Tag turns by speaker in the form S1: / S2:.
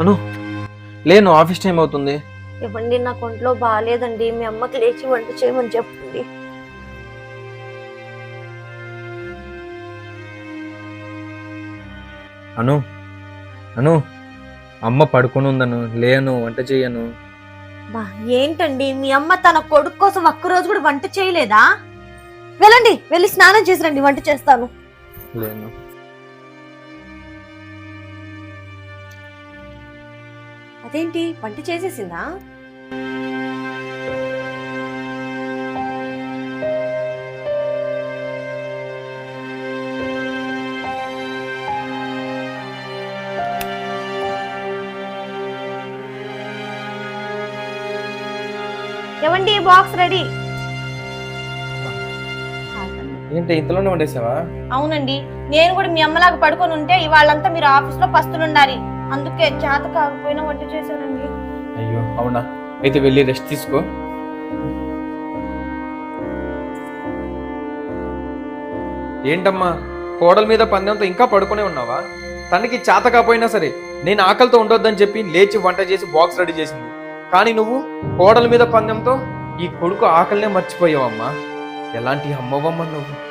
S1: అను. లేను office time అవుతుంది.
S2: ఇవ్వండి నాకు ఒంట్లో బాగాలేదండి. మీ అమ్మకి లేచి వంట చేయమని చెప్పండి.
S1: అను. అను. అమ్మ పడుకొని ఉందను లేను వంట చెయ్యను
S2: బా ఏంటండి? మీ అమ్మ తన కొడుకు కోసం ఒక్క రోజు కూడా వంట చేయలేదా? వెళ్ళండి వెళ్ళి స్నానం చేసి రండి వంట చేస్తాను.
S1: లేను.
S2: అదేంటి? వంట చేసేసిందా? ఏమండి బాక్స్ రెడీ?
S1: ఏంటి ఇంతలోనే వండేసావా?
S2: అవునండి. నేను కూడా మీ అమ్మలాగా పడుకొని ఉంటే ఇవాళంతా మీరు ఆఫీస్లో పస్తులుండాలి. అందుకే చేత కాకపోయినా వంట చేశానండి.
S1: అయ్యో అవునా? అయితే వెళ్ళి రెస్ట్ తీసుకో. ఏంటమ్మా? కోడల మీద పందెంతో ఇంకా పడుకునే ఉన్నావా? తనకి చేత కాకపోయినా సరే నేను ఆకలితో ఉండొద్దని చెప్పి లేచి వంట చేసి బాక్స్ రెడీ చేసింది. కానీ నువ్వు కోడల మీద పందెంతో ఈ కొడుకు ఆకలినే మర్చిపోయావమ్మా. ఎలాంటి అమ్మవమ్మ నువ్వు?